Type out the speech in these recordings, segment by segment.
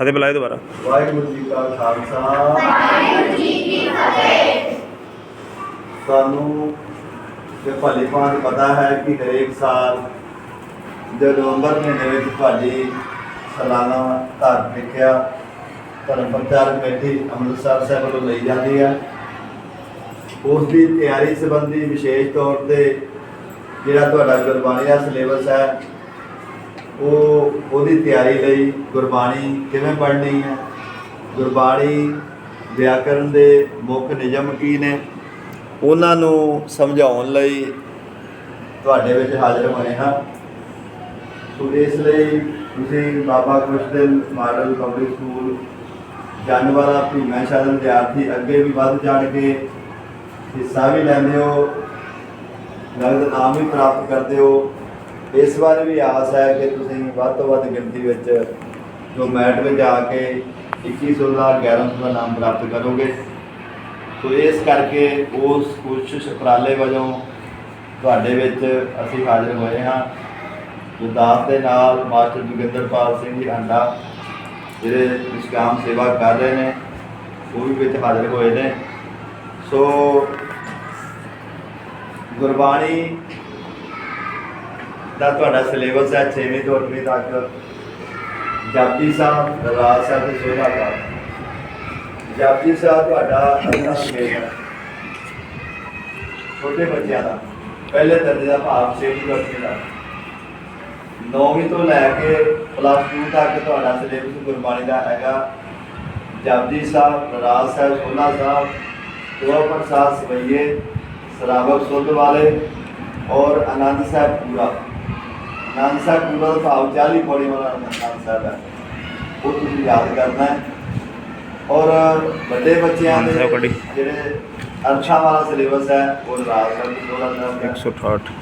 ਫਤਿਹ ਬੁਲਾਏ ਦੁਬਾਰਾ। ਵਾਹਿਗੁਰੂ ਜੀ ਕਾ ਖਾਲਸਾ। ਵਾਹਿਗੁਰੂ ਜੀ ਕੀ ਫਤਿਹ ਸਾਨੂੰ ਇਹ ਭਲੀ ਭਾਂਤ ਪਤਾ ਹੈ ਕਿ ਹਰੇਕ ਸਾਲ ਜੋ ਨਵੰਬਰ ਮਹੀਨੇ ਵਿੱਚ ਤੁਹਾਡੀ ਸਾਲਾਨਾ ਧਾਰ ਲਿਖਿਆ ਧਰਮ ਪ੍ਰਚਾਰ ਕਮੇਟੀ ਅੰਮ੍ਰਿਤਸਰ ਸਾਹਿਬ ਵੱਲੋਂ ਲਈ ਜਾਂਦੀ ਹੈ। ਉਸ ਦੀ ਤਿਆਰੀ ਸੰਬੰਧੀ ਵਿਸ਼ੇਸ਼ ਤੌਰ ਤੇ ਜਿਹੜਾ ਤੁਹਾਡਾ ਗੁਰਬਾਣੀ ਦਾ ਸਿਲੇਬਸ ਹੈ ਉਹ ਉਹਦੀ ਤਿਆਰੀ ਲਈ ਗੁਰਬਾਣੀ ਕਿਵੇਂ ਪੜ੍ਹਨੀ ਹੈ? ਗੁਰਬਾਣੀ ਵਿਆਕਰਨ ਦੇ ਮੁੱਖ ਨਿਯਮ ਕੀ ਨੇ? ਉਹਨਾਂ ਨੂੰ ਸਮਝਾਉਣ ਲਈ ਤੁਹਾਡੇ ਵਿੱਚ ਹਾਜ਼ਰ ਹੋਏ ਹਾਂ। ਸੋ ਇਸ ਲਈ ਤੁਸੀਂ Baba Krishan model public school Janwala Bhima Shah ਦੇ ਵਿਦਿਆਰਥੀ ਅੱਗੇ ਵੀ ਵੱਧ ਚੜ ਕੇ ਹਿੱਸਾ ਵੀ ਲੈਂਦੇ ਹੋ। ਨਗਦ ਨਾਮ ਵੀ ਪ੍ਰਾਪਤ ਕਰਦੇ ਹੋ। ਇਸ ਵਾਰ ਵੀ ਆਸ ਹੈ ਕਿ ਤੁਸੀਂ ਵੱਧ ਤੋਂ ਵੱਧ ਗਿਣਤੀ ਵਿੱਚ ਜੋ ਮੈਟ ਵਿੱਚ ਆ ਕੇ 2100 ਦਾ 1100 ਦਾ ਨਾਮ ਪ੍ਰਾਪਤ ਕਰੋਗੇ। ਸੋ ਇਸ ਕਰਕੇ ਉਸ ਕੋਸ਼ਿਸ਼ ਉਪਰਾਲੇ ਵਜੋਂ ਤੁਹਾਡੇ ਵਿੱਚ ਅਸੀਂ ਹਾਜ਼ਰ ਹੋਏ ਹਾਂ। ਗੁਰਦਾਸ ਦੇ ਨਾਲ ਮਾਸਟਰ ਜੋਗਿੰਦਰਪਾਲ ਸਿੰਘ ਜੀ ਅੰਡਾ ਜਿਹੜੇ ਨਿਸ਼ਕਾਮ ਸੇਵਾ ਕਰ ਰਹੇ ਨੇ, ਉਹ ਵੀ ਵਿੱਚ ਹਾਜ਼ਰ ਹੋਏ ਨੇ। ਸੋ ਗੁਰਬਾਣੀ ਦਾ ਤੁਹਾਡਾ ਸਿਲੇਬਸ ਹੈ 6ਵੀਂ ਤੋਂ 8ਵੀਂ ਤੱਕ। ਜਪਜੀ ਸਾਹਿਬ ਰਾਜ ਸਾਹਿਬ ਤੇ ਸੋਹਾ ਸਾਹਿਬ ਜਪਜੀ ਸਾਹਿਬ, ਤੁਹਾਡਾ ਅਗਲਾ ਸਮੇਤ ਹੈ। ਛੋਟੇ ਬੱਚਿਆਂ ਦਾ। ਪਹਿਲੇ ਦਰਜੇ ਦਾ ਭਾਵ 6ਵੀਂ ਤੋਂ 8ਵੀਂ ਦਾ ਨੌਵੀਂ ਤੋਂ ਲੈ ਕੇ ਪਲੱਸ 2 ਤੱਕ ਤੁਹਾਡਾ ਸਿਲੇਬਸ ਗੁਰਬਾਣੀ ਦਾ ਹੈਗਾ। ਜਪਜੀ ਸਾਹਿਬ ਰਾਜ ਸਾਹਿਬ ਸੋਨਾ ਸਾਹਿਬ। ਦੁਆ ਪ੍ਰਸਾਦ ਸਵਈਏ, ਸਰਾਵਕ ਸੁਧ ਵਾਲੇ ਔਰ ਆਨੰਦ ਸਾਹਿਬ ਪੂਰਾ। ਪੂਰਾ ਦਾ ਭਾਵ 40 ਪੌੜੀ ਵਾਲਾ ਸਾਹਿਬ ਹੈ। ਉਹ ਤੁਸੀਂ ਯਾਦ ਕਰਨਾ ਔਰ ਵੱਡੇ ਬੱਚਿਆਂ ਦੇ। ਜਿਹੜੇ ਅਰਸ਼ਾ ਵਾਲਾ ਸਿਲੇਬਸ ਹੈ ਉਹ ਰਾਜ ਦੀ ਸੋਲਾ ਸਾਹਿਬ ਹੈ। 168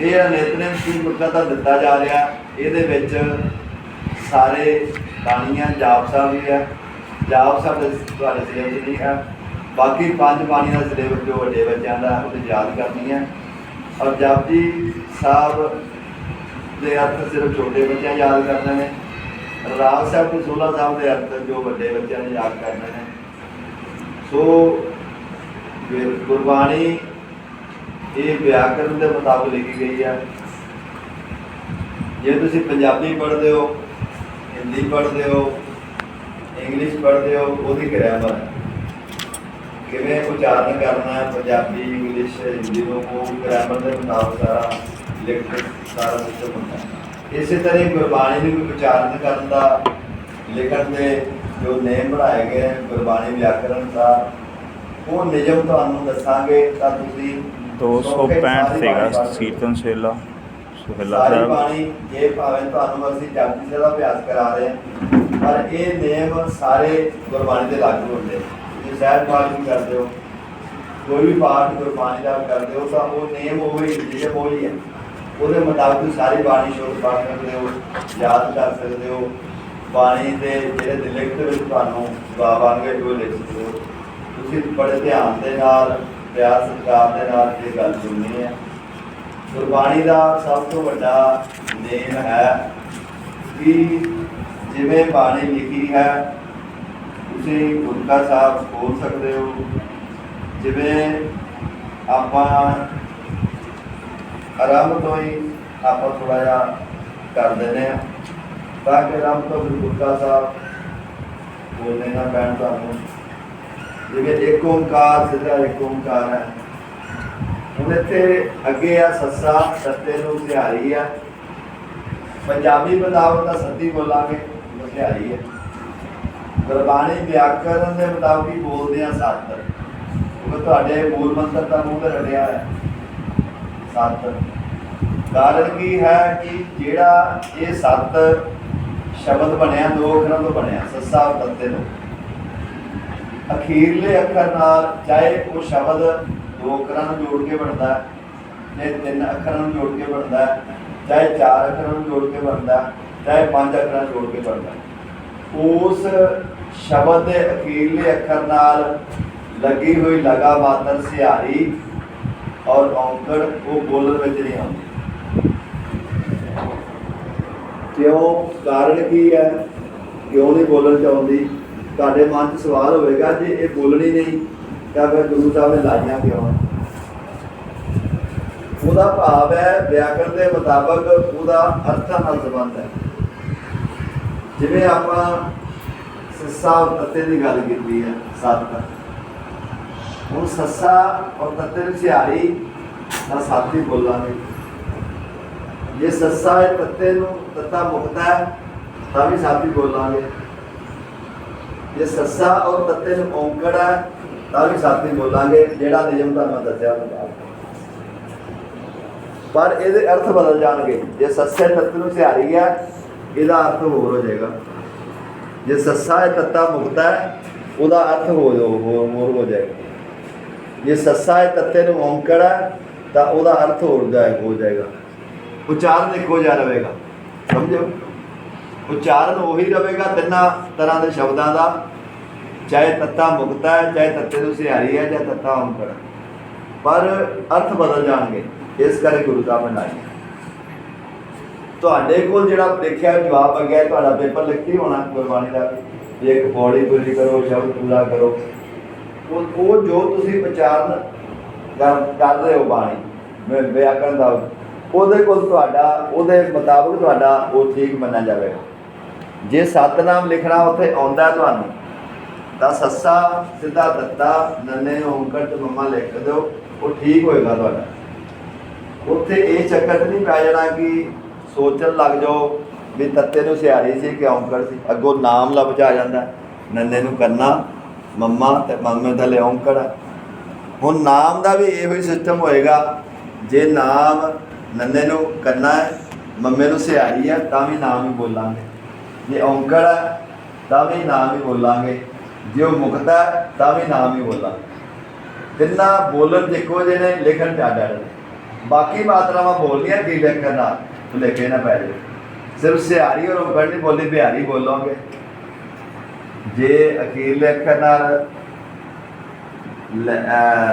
ਇਹ ਨਿਤਨੇਮ ਕੀ ਮੁਕਤਾ ਦਿੱਤਾ ਜਾ ਰਿਹਾ ਇਹਦੇ ਵਿੱਚ ਸਾਰੇ ਬਾਣੀਆਂ ਜਾਪ ਸਾਹਿਬ ਵੀ ਹੈ। ਜਾਪ ਸਾਹਿਬ ਦੇ ਤੁਹਾਡੇ ਸਿਲੇਬਸ ਨਹੀਂ ਹੈ। ਬਾਕੀ ਪੰਜ ਬਾਣੀ ਦਾ ਸਿਲੇਬਸ ਜੋ ਵੱਡੇ ਬੱਚਿਆਂ ਦਾ ਉਹ ਯਾਦ ਕਰਨੀ ਹੈ। ਔਰ ਜਪਜੀ ਸਾਹਿਬ ਦੇ ਅਰਥ ਸਿਰਫ ਛੋਟੇ ਬੱਚਿਆਂ ਯਾਦ ਕਰਨੇ ਨੇ ਰਾਗ ਸਾਹਿਬ ਤੇ 16 ਸਾਹਿਬ ਦੇ ਅਰਥ ਜੋ ਵੱਡੇ ਬੱਚਿਆਂ ਨੇ ਯਾਦ ਕਰਨੇ ਨੇ ਸੋ ਗੁਰਬਾਣੀ ਇਹ ਵਿਆਕਰਣ ਦੇ ਮੁਤਾਬਕ ਲਿਖੀ ਗਈ ਹੈ। ਜੇ ਤੁਸੀਂ ਪੰਜਾਬੀ ਪੜ੍ਹਦੇ ਹੋ, ਹਿੰਦੀ ਪੜ੍ਹਦੇ ਹੋ, ਇੰਗਲਿਸ਼ ਪੜ੍ਹਦੇ ਹੋ, ਉਹਦੀ ਗ੍ਰਾਮਰ ਕਿਵੇਂ ਉਚਾਰਨ ਕਰਨਾ ਪੰਜਾਬੀ, ਇੰਗਲਿਸ਼, ਹਿੰਦੀ ਨੂੰ, ਉਹ ਗ੍ਰਾਮਰ ਦੇ ਮੁਤਾਬਕ ਸਾਰਾ ਲਿਖ ਸਾਰਾ ਸਿਸਟਮ ਹੁੰਦਾ ਇਸੇ ਤਰ੍ਹਾਂ ਗੁਰਬਾਣੀ ਨੂੰ ਵੀ ਉਚਾਰਨ ਕਰਨ ਦਾ ਲਿਖਣ ਦੇ ਜੋ ਨੇਮ ਬਣਾਏ ਗਏ ਗੁਰਬਾਣੀ ਵਿਆਕਰਣ ਦਾ ਉਹ ਨਿਯਮ ਤੁਹਾਨੂੰ ਦੱਸਾਂਗੇ ਤਾਂ ਤੁਸੀਂ ਸੌਖੇ 265 ਸਾਰੀ ਸੀਗਾ। ਸੀਰਤਨ ਸੇਲਾ ਸੁਹੇਲਾ ਸਾਹਿਬ ਬਾਣੀ ਇਹ ਭਾਵੇਂ ਤੁਹਾਨੂੰ ਅਸੀਂ ਸਾਹਿਬ ਦਾ ਅਭਿਆਸ ਕਰਾ ਰਹੇ ਹਾਂ ਪਰ ਇਹ ਨੇਮ ਸਾਰੇ ਗੁਰਬਾਣੀ ਦੇ ਲਾਗੂ ਹੁੰਦੇ। ਜੇ ਸਹਿਜ ਪਾਠ ਵੀ ਕਰਦੇ ਹੋ ਕੋਈ ਵੀ ਪਾਠ ਗੁਰਬਾਣੀ ਦਾ ਕਰਦੇ ਹੋ ਤਾਂ ਉਹ ਨੇਮ ਉਹ ਹੀ ਜਿਹੜੇ ਉਹ ਹੀ ਹੈ ਉਹਦੇ ਮੁਤਾਬਕ ਸਾਰੀ ਬਾਣੀ ਸ਼ੁੱਧ ਪੜ੍ਹ ਸਕਦੇ ਹੋ, ਯਾਦ ਕਰ ਸਕਦੇ ਹੋ। ਬਾਣੀ ਦੇ ਜਿਹੜੇ ਲਿਖਤ ਵਿੱਚ ਤੁਹਾਨੂੰ ਜਵਾਬ ਆਉਣਗੇ ਜੋ ਲਿਖ ਸਕਦੇ ਹੋ। ਤੁਸੀਂ ਬੜੇ ਧਿਆਨ ਦੇ ਨਾਲ, ਪਿਆਰ ਸਤਿਕਾਰ ਦੇ ਨਾਲ ਇਹ ਗੱਲ ਸੁਣਨੀ ਹੈ। ਗੁਰਬਾਣੀ ਦਾ ਸਭ ਤੋਂ ਵੱਡਾ ਨੇਮ ਹੈ ਕਿ ਜਿਵੇਂ ਬਾਣੀ ਲਿਖੀ ਹੈ, ਤੁਸੀਂ ਗੁਰਕਾ ਸਾਹਿਬ ਬੋਲ ਸਕਦੇ ਹੋ। ਜਿਵੇਂ ਆਪਾਂ ਆਰੰਭ ਤੋਂ ਹੀ ਆਪਾਂ ਥੋੜਾ ਜਿਹਾ ਕਰ ਦਿੰਦੇ ਹਾਂ। ਤਾਂ ਕਿ ਆਰੰਭ ਤੋਂ ਫਿਰ ਸਾਹਿਬ ਬੋਲਣੇ ਨਾ ਪੈਣ ਤੁਹਾਨੂੰ, ਜਿਵੇਂ ਇੱਕ ਓੰਕਾਰ ਸਿੱਧਾ ਇੱਕ ਓੰਕਾਰ ਹੈ। ਹੁਣ ਇੱਥੇ ਅੱਗੇ ਆ ਸੱਸਾ, ਸੱਤੇ ਨੂੰ ਸਿਹਾਰੀ ਆ। ਪੰਜਾਬੀ ਮੁਤਾਬਕ ਤਾਂ ਸੱਤੀ ਬੋਲਾਂਗੇ, ਉਹ ਸਿਹਾਰੀ ਹੈ। ਗੁਰਬਾਣੀ ਵਿਆਕਰਨ ਦੇ ਮੁਤਾਬਕ ਹੀ ਬੋਲਦੇ ਆ ਸੱਤ। ਉਹ ਤੁਹਾਡੇ ਮੂਲ ਮੰਤਰ ਦਾ ਮੂੰਹ ਤੇ ਰੜਿਆ ਹੈ ਸੱਤ। ਕਾਰਨ ਕੀ ਹੈ ਕਿ ਜਿਹੜਾ ਇਹ ਸੱਤ ਸ਼ਬਦ ਬਣਿਆ ਦੋ ਅੱਖਰਾਂ ਤੋਂ ਬਣਿਆ ਸੱਸਾ ਤੱਤੇ ਤੋਂ ਅਖੀਰਲੇ ਅੱਖਰ ਨਾਲ ਚਾਹੇ ਉਹ ਸ਼ਬਦ ਦੋ ਅੱਖਰਾਂ ਨੂੰ ਜੋੜ ਕੇ ਬਣਦਾ ਹੈ, ਚਾਹੇ ਤਿੰਨ ਅੱਖਰਾਂ ਨੂੰ ਜੋੜ ਕੇ ਬਣਦਾ ਹੈ, ਚਾਹੇ ਚਾਰ ਅੱਖਰਾਂ ਨੂੰ ਜੋੜ ਕੇ ਬਣਦਾ ਚਾਹੇ ਪੰਜ ਅੱਖਰਾਂ ਨੂੰ ਜੋੜ ਕੇ ਬਣਦਾ ਉਸ ਸ਼ਬਦ ਦੇ ਅਖੀਰਲੇ ਅੱਖਰ ਨਾਲ ਲੱਗੀ ਹੋਈ ਲਗਾ ਮਾਤਰ ਸਿਹਾਰੀ ਔਰ ਔਂਕੜ ਉਹ ਬੋਲਣ ਵਿੱਚ ਨਹੀਂ ਆਉਂਦੀ। ਕਿਉਂ? ਕਾਰਨ ਕੀ ਹੈ? ਕਿਉਂ ਨਹੀਂ ਬੋਲਣ ਚਾਹੁੰਦੀ ਤੁਹਾਡੇ ਮਨ 'ਚ ਸਵਾਲ ਹੋਵੇਗਾ, ਜੇ ਇਹ ਬੋਲਣੀ ਨਹੀਂ, ਤਾਂ ਫਿਰ ਗੁਰੂ ਸਾਹਿਬ ਨੇ ਲਾਈਆਂ ਕਿਉਂ? ਉਹਦਾ ਭਾਵ ਹੈ ਵਿਆਕਰਣ ਦੇ ਮੁਤਾਬਕ ਉਹਦਾ ਅਰਥਾਂ ਨਾਲ ਸੰਬੰਧ ਹੈ। ਜਿਵੇਂ ਆਪਾਂ ਸੱਸਾ ਔਰ ਤੱਤੇ ਦੀ ਗੱਲ ਕੀਤੀ ਹੈ, ਸੱਤ। ਹੁਣ ਸੱਸਾ ਔਰ ਤੱਤੇ ਨੂੰ ਸਿਹਾਰੀ ਦਾ ਸਾਥੀ ਬੋਲਾਂਗੇ ਜੇ ਸੱਸਾ ਹੈ ਤੱਤੇ ਨੂੰ ਤੱਤਾ ਮੁਕਤਾ ਹੈ, ਤਾਂ ਵੀ ਸਾਥੀ ਬੋਲਾਂਗੇ ਜੇ ਸੱਸਾ ਔਰ ਤੱਤੇ ਨੂੰ ਔਂਕੜ ਹੈ, ਤਾਂ ਵੀ ਸਾਥੀ ਬੋਲਾਂਗੇ ਜਿਹੜਾ ਨਿਯਮ ਤੁਹਾਨੂੰ ਦੱਸਿਆ ਹੁੰਦਾ ਪਰ ਇਹਦੇ ਅਰਥ ਬਦਲ ਜਾਣਗੇ। ਜੇ ਸੱਸੇ ਤੱਤ ਨੂੰ ਸਿਹਾਰੀ ਹੈ, ਇਹਦਾ ਅਰਥ ਹੋਰ ਹੋ ਜਾਏਗਾ। ਜੇ ਸੱਸਾ ਹੈ ਤੱਤਾ ਮੁਕਤਾ ਹੈ, ਉਹਦਾ ਅਰਥ ਹੋ ਹੋਰ ਹੋ ਜਾਏਗਾ। ਜੇ ਸੱਸਾ ਹੈ ਤੱਤੇ ਨੂੰ ਔਂਕੜ ਹੈ ਤਾਂ ਉਹਦਾ ਅਰਥ ਹੋਰ ਜਾਏ ਹੋ ਜਾਏਗਾ। ਉਚਾਰਨ ਇੱਕੋ ਜਿਹਾ ਰਹੇਗਾ। ਸਮਝੋ ਉਚਾਰਨ ਉਹੀ ਰਹੇਗਾ ਤਿੰਨਾਂ ਤਰ੍ਹਾਂ ਦੇ ਸ਼ਬਦਾਂ ਦਾ। ਚਾਹੇ ਤੱਤਾ ਮੁਕਤਾ ਹੈ, ਚਾਹੇ ਤੱਤੇ ਨੂੰ ਸਿਹਾਰੀ ਹੈ, ਜਾਂ ਤੱਤਾ ਔਂਕੜ ਪਰ ਅਰਥ ਬਦਲ ਜਾਣਗੇ, ਇਸ ਕਰਕੇ ਗੁਰੂ ਦਾ ਨੇ ਤੁਹਾਡੇ ਕੋਲ ਜਿਹੜਾ ਦੇਖਿਆ ਜਵਾਬ ਆ ਗਿਆ ਤੁਹਾਡਾ ਪੇਪਰ ਲਿਖਤੀ ਹੋਣਾ ਗੁਰਬਾਣੀ ਦਾ ਇੱਕ ਪੌੜੀ ਪੂਰੀ ਕਰੋ, ਸ਼ਬਦ ਪੂਰਾ ਕਰੋ। ਉਹ ਉਹ ਜੋ ਤੁਸੀਂ ਵਿਚਾਰਨ ਕਰ ਕਰ ਰਹੇ ਹੋ ਬਾਣੀ ਵਿਆਕਰਨ ਦਾ, ਉਹਦੇ ਕੋਲ ਤੁਹਾਡਾ, ਉਹਦੇ ਮੁਤਾਬਕ ਤੁਹਾਡਾ ਉਹ ਠੀਕ ਮੰਨਿਆ ਜਾਵੇਗਾ। ਜੇ ਸਤਨਾਮ ਲਿਖਣਾ ਉੱਥੇ ਆਉਂਦਾ ਤੁਹਾਨੂੰ, ਤਾਂ ਸੱਸਾ, ਸਿੱਧਾ ਦਿੱਤਾ ਨੰਨੇ, ਓੰਕਰ ਤੇ ਮੰਮਾ ਲਿਖ ਦਿਓ, ਉਹ ਠੀਕ ਹੋਏਗਾ ਤੁਹਾਡਾ। ਉੱਥੇ ਇਹ ਚੱਕਰ ਨਹੀਂ ਪੈ ਜਾਣਾ ਕਿ ਸੋਚਣ ਲੱਗ ਜਾਓ ਵੀ ਤੱਤੇ ਨੂੰ ਸਿਆਰੀ ਸੀ ਕਿ ਔਂਕੜ ਸੀ, ਅੱਗੋਂ ਨਾਮ ਲੱਭ ਆ ਜਾਂਦਾ, ਨੰਨੇ ਨੂੰ ਕਰਨਾ। ਮੰਮਾ ਤੇ ਮੰਮੇ ਥੱਲੇ ਔਂਕੜ ਹੈ। ਹੁਣ ਨਾਮ ਦਾ ਵੀ ਇਹੋ ਹੀ ਸਿਸਟਮ ਹੋਏਗਾ। ਜੇ ਨਾਮ ਨੰਨੇ ਨੂੰ ਕਰਨਾ ਹੈ, ਮੰਮੇ ਨੂੰ ਸਿਆਰੀ ਹੈ, ਤਾਂ ਵੀ ਨਾਮ ਹੀ ਬੋਲਾਂਗੇ। ਜੇ ਔਂਕੜ ਹੈ, ਤਾਂ ਵੀ ਨਾਮ ਹੀ ਬੋਲਾਂਗੇ। ਜੇ ਉਹ ਮੁਕਤਾ ਹੈ, ਤਾਂ ਵੀ ਨਾਮ ਹੀ ਬੋਲਾਂਗੇ। ਤਿੰਨਾਂ ਬੋਲਣ ਦੇਖੋ ਜਿਹੇ ਨੇ, ਲਿਖਣ ਚ ਅੱਡ ਬਾਕੀ ਮਾਤਰਾਵਾਂ ਬੋਲਣੀਆਂ ਕੀ ਲਿਖਣ ਨਾਲ? ਭੁਲੇਖੇ ਨਾ ਪੈ ਜਾਵੇ ਸਿਰਫ ਸਿਹਾਰੀ ਔਰ ਔਂਕੜ ਨਹੀਂ ਬੋਲੀ ਬਿਹਾਰੀ ਬੋਲੋਗੇ। ਜੇ ਅਖੀਰਲੇ ਅੱਖਰ ਨਾਲ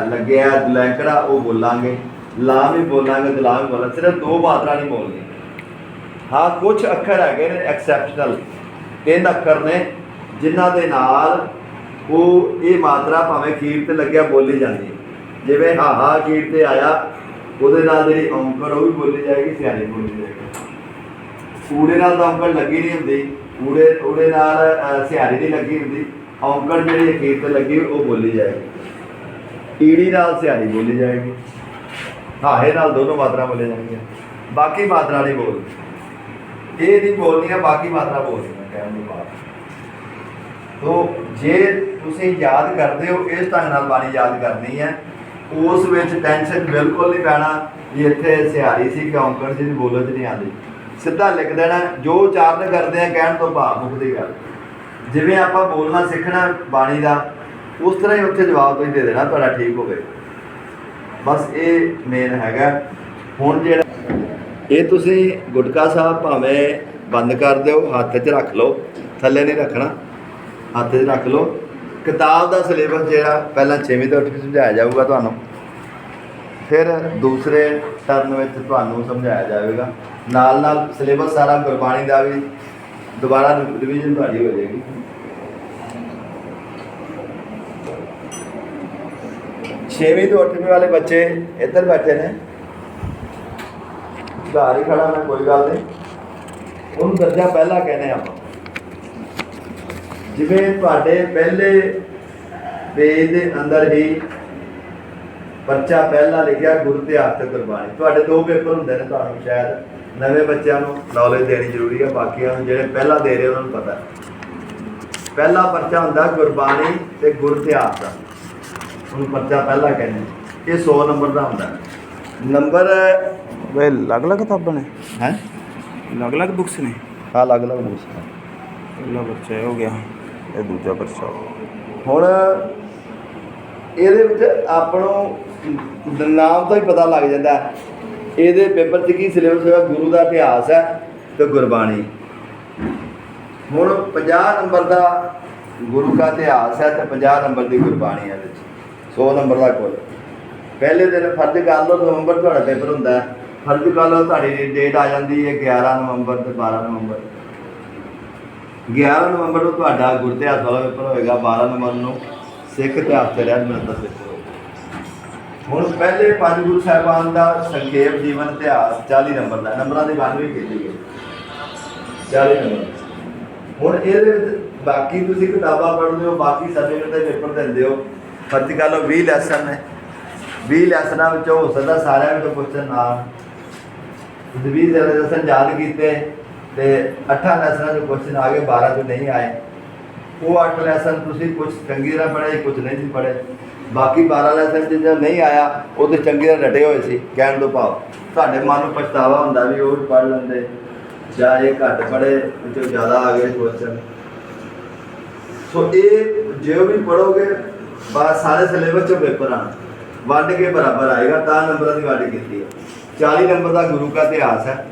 ਲੱਗਿਆ ਲੈਂਕੜਾ, ਉਹ ਬੋਲਾਂਗੇ। ਲਾ ਵੀ ਬੋਲਾਂਗੇ ਦਲਾਮ ਵੀ ਬੋਲਾਂਗੇ। ਸਿਰਫ ਦੋ ਮਾਤਰਾ ਨਹੀਂ ਬੋਲਣੀ ਹਾਂ ਕੁਝ ਅੱਖਰ ਹੈਗੇ ਨੇ ਐਕਸੈਪਸ਼ਨਲ ਤਿੰਨ ਅੱਖਰ ਨੇ, ਜਿਨ੍ਹਾਂ ਦੇ ਨਾਲ ਉਹ ਇਹ ਮਾਤਰਾ ਭਾਵੇਂ ਖੀਰ ਤੇ ਲੱਗਿਆ ਬੋਲੀ ਜਾਂਦੀ ਹੈ। ਜਿਵੇਂ ਹਾਹਾ ਖੀਰ ਤੇ ਆਇਆ, ਉਹਦੇ ਨਾਲ ਜਿਹੜੀ ਔਂਕੜ, ਉਹ ਵੀ ਬੋਲੀ ਜਾਏਗੀ, ਸਿਆਣੀ ਬੋਲੀ ਜਾਏਗੀ। ਕੂੜੇ ਨਾਲ ਤਾਂ ਔਂਕੜ ਲੱਗੀ ਨਹੀਂ ਹੁੰਦੀ। ਊੜੇ ਊੜੇ ਨਾਲ ਅਹ, ਸਿਹਾਰੀ ਨਹੀਂ ਲੱਗੀ ਹੁੰਦੀ ਔਂਕੜ ਜਿਹੜੀ ਅਖੀਰ ਤੇ ਲੱਗੀ ਉਹ ਬੋਲੀ ਜਾਏਗੀ। ਈੜੀ ਨਾਲ ਸਿਹਾਰੀ ਬੋਲੀ ਜਾਏਗੀ। ਹਾਹੇ ਨਾਲ ਦੋਨੋਂ ਮਾਤਰਾ ਬੋਲੇ ਜਾਣਗੀਆਂ। ਬਾਕੀ ਮਾਤਰਾ ਨਹੀਂ ਬੋਲਦੀ। ਇਹ ਨਹੀਂ ਬੋਲਣੀਆਂ ਬਾਕੀ ਮਾਤਰਾ ਬੋਲਣੀਆਂ ਕਹਿਣ ਦੀ ਬਾਤ ਤੋ ਜੇ ਤੁਸੀਂ ਯਾਦ ਕਰਦੇ ਹੋ ਇਸ ਢੰਗ ਨਾਲ ਬਾਣੀ ਯਾਦ ਕਰਨੀ ਹੈ ਉਸ ਵਿੱਚ ਟੈਨਸ਼ਨ ਬਿਲਕੁਲ ਨਹੀਂ ਪੈਣਾ ਵੀ ਇੱਥੇ ਸਿਹਾਰੀ ਸੀ ਕਿ ਔਂਕੜ ਜੀ ਦੀ ਬੋਲਣ ਚ ਨਹੀਂ ਆਉਂਦੀ। ਸਿੱਧਾ ਲਿਖ ਦੇਣਾ, ਜੋ ਉਚਾਰਨ ਕਰਦੇ ਆ, ਕਹਿਣ ਤੋਂ ਭਾਵ ਮੁਕਦੀ ਗੱਲ। ਜਿਵੇਂ ਆਪਾਂ ਬੋਲਣਾ ਸਿੱਖਣਾ ਬਾਣੀ ਦਾ, ਉਸ ਤਰ੍ਹਾਂ ਹੀ ਉੱਥੇ ਜਵਾਬ ਤੁਸੀਂ ਦੇ ਦੇਣਾ, ਤੁਹਾਡਾ ਠੀਕ ਹੋਵੇ। ਬਸ ਇਹ ਮੇਨ ਹੈਗਾ। ਹੁਣ ਜਿਹੜਾ ਇਹ ਤੁਸੀਂ ਗੁਟਕਾ ਸਾਹਿਬ ਭਾਵੇਂ ਬੰਦ ਕਰ ਦਿਓ, ਹੱਥ 'ਚ ਰੱਖ ਲਓ, ਥੱਲੇ ਨਹੀਂ ਰੱਖਣਾ, ਹੱਥ 'ਚ ਰੱਖ ਲਓ। ਕਿਤਾਬ ਦਾ ਸਿਲੇਬਸ ਜਿਹੜਾ, ਪਹਿਲਾਂ 6ਵੀਂ ਤੋਂ 8ਵੀਂ ਸਮਝਾਇਆ ਜਾਊਗਾ ਤੁਹਾਨੂੰ। ਫਿਰ ਦੂਸਰੇ ਟਰਨ ਵਿੱਚ ਤੁਹਾਨੂੰ ਸਮਝਾਇਆ ਜਾਵੇਗਾ। ਨਾਲ ਨਾਲ ਸਿਲੇਬਸ ਸਾਰਾ ਗੁਰਬਾਣੀ ਦਾ ਵੀ, ਦੁਬਾਰਾ ਰਿਵੀਜ਼ਨ ਤੁਹਾਡੀ ਹੋ ਜਾਏਗੀ। ਛੇਵੀਂ ਤੋਂ ਅੱਠਵੀਂ ਵਾਲੇ ਬੱਚੇ ਇੱਧਰ ਬੈਠੇ ਨੇ। ਘਰ ਹੀ ਖੜਾ ਮੈਂ, ਕੋਈ ਗੱਲ ਨਹੀਂ। ਉਹਨੂੰ ਦਰਜਾ ਪਹਿਲਾ ਕਹਿੰਦੇ ਆਪਾਂ। ਜਿਵੇਂ ਤੁਹਾਡੇ ਪਹਿਲੇ ਪੇਜ ਦੇ ਅੰਦਰ ਹੀ ਬੱਚਾ ਪਹਿਲਾ ਲਿਖਿਆ ਗੁਰੂ ਤੇ ਹੱਥ ਗੁਰਬਾਣੀ। ਤੁਹਾਡੇ ਦੋ ਪੇਪਰ ਹੁੰਦੇ ਨੇ ਤੁਹਾਨੂੰ ਸ਼ਾਇਦ ਨਵੇਂ ਬੱਚਿਆਂ ਨੂੰ ਨੌਲੇਜ ਦੇਣੀ ਜ਼ਰੂਰੀ ਹੈ ਬਾਕੀਆਂ ਨੂੰ ਜਿਹੜੇ ਪਹਿਲਾਂ ਦੇ ਰਹੇ ਉਹਨਾਂ ਨੂੰ ਪਤਾ। ਪਹਿਲਾ ਪਰਚਾ ਹੁੰਦਾ ਗੁਰਬਾਣੀ ਤੇ ਗੁਰ ਇਤਿਹਾਸ ਦਾ। ਉਹਨੂੰ ਪਰਚਾ ਪਹਿਲਾ ਕਹਿੰਦੇ ਨੇ। ਇਹ 100 ਨੰਬਰ ਦਾ ਹੁੰਦਾ। ਨੰਬਰ ਵੇ ਅਲੱਗ ਅਲੱਗ ਕਿਤਾਬਾਂ ਨੇ? ਹੈ? ਅਲੱਗ ਅਲੱਗ ਬੁੱਕਸ ਨੇ? ਹਾਂ ਅਲੱਗ ਅਲੱਗ ਬੂਸ ਪਹਿਲਾ ਹੋ ਗਿਆ। ਇਹ ਦੂਜਾ ਬੱਚਾ ਹੁਣ ਇਹਦੇ ਵਿੱਚ ਆਪਾਂ ਨੂੰ ਨਾਮ ਤੋਂ ਹੀ ਪਤਾ ਲੱਗ ਜਾਂਦਾ ਇਹਦੇ ਪੇਪਰ 'ਚ ਕੀ ਸਿਲੇਬਸ ਹੋਇਆ? ਗੁਰੂ ਦਾ ਇਤਿਹਾਸ ਹੈ ਤੇ ਗੁਰਬਾਣੀ। ਹੁਣ 50 ਨੰਬਰ ਦਾ ਗੁਰੂ ਦਾ ਇਤਿਹਾਸ ਹੈ ਤੇ 50 ਨੰਬਰ ਦੀ ਗੁਰਬਾਣੀ ਹੈ ਇਹਦੇ 'ਚ। 100 ਨੰਬਰ ਦਾ ਕੁੱਲ। ਪਹਿਲੇ ਦਿਨ ਫਰਜ਼ ਕਰ ਲਓ ਨਵੰਬਰ ਤੁਹਾਡਾ ਪੇਪਰ ਹੁੰਦਾ ਫਰਜ਼ ਕਰ ਲਓ ਤੁਹਾਡੀ ਡੇਟ ਆ ਜਾਂਦੀ ਹੈ 11 ਨਵੰਬਰ ਤੇ 12 ਨਵੰਬਰ। 11 ਨਵੰਬਰ ਨੂੰ ਤੁਹਾਡਾ ਗੁਰਤਿਆਸ ਵਾਲਾ ਪੇਪਰ ਹੋਏਗਾ 12 ਨਵੰਬਰ ਨੂੰ ਸਿੱਖ ਇਤਿਹਾਸ ਤੇ ਰਹਿਤ ਦਾ ਪੇਪਰ। ਹੁਣ ਪਹਿਲੇ ਪੰਜ ਗੁਰੂ ਸਾਹਿਬਾਨ ਦਾ ਸੰਖੇਪ ਜੀਵਨ ਇਤਿਹਾਸ 40 ਨੰਬਰ ਦਾ ਨੰਬਰਾਂ ਦੀ ਵੰਡ ਵੀ ਕੀਤੀ ਗਈ 40 ਨੰਬਰ। ਹੁਣ ਇਹਦੇ ਵਿੱਚ ਬਾਕੀ ਤੁਸੀਂ ਕਿਤਾਬਾਂ ਪੜ੍ਹਦੇ ਹੋ, ਬਾਕੀ ਸਬਜੈਕਟ ਦੇ ਪੇਪਰ ਦਿੰਦੇ ਹੋ। ਫਰਜ਼ ਕਰ 20 ਲੈਸਨ ਨੇ। 20 ਲੈਸਨਾਂ ਵਿੱਚੋਂ ਹੋ ਸਕਦਾ ਸਾਰਿਆਂ ਵਿੱਚੋਂ ਕੁਐਸਚਨ ਨਾ। ਤੁਸੀਂ 20 ਲੈਸਨ ਯਾਦ ਕੀਤੇ ਤੇ 8 ਲੈਸਨਾਂ ਚੋਂ ਕੁਐਸਚਨ ਆ ਗਏ 12 ਚੋਂ ਨਹੀਂ ਆਏ। ਉਹ 8 ਲੈਸਨ ਤੁਸੀਂ ਕੁਝ ਚੰਗੀ ਤਰ੍ਹਾਂ ਪੜ੍ਹੇ ਕੁਝ ਨਹੀਂ ਸੀ ਪੜ੍ਹੇ। ਬਾਕੀ 12 ਲੈਸਨ ਚ ਜੋ ਨਹੀਂ ਆਇਆ, ਉਹ ਤੇ ਚੰਗੀ ਤਰ੍ਹਾਂ ਡਟੇ ਹੋਏ ਸੀ, ਕਹਿਣ ਤੋਂ ਭਾਵ। ਤੁਹਾਡੇ ਮਨ ਨੂੰ ਪਛਤਾਵਾ ਹੁੰਦਾ ਵੀ ਉਹ ਵੀ ਪੜ੍ਹ ਲੈਂਦੇ, ਜਾਂ ਇਹ ਘੱਟ ਪੜ੍ਹੇ, ਵਿੱਚੋਂ ਜ਼ਿਆਦਾ ਆ ਗਏ ਕੁਐਸਚਨ ਸੋ ਇਹ ਜੇ ਵੀ ਪੜੋਗੇ ਬਾ ਸਾਰੇ ਸਿਲੇਬਸ ਚੋਂ ਪੇਪਰ ਆਣ ਵੰਡ ਕੇ ਬਰਾਬਰ ਆਏਗਾ, ਤਾਂ ਨੰਬਰਾਂ ਦੀ ਵੰਡ ਕੀਤੀ ਹੈ। 40 ਨੰਬਰ ਦਾ ਗੁਰੂ ਦਾ ਇਤਿਹਾਸ ਹੈ।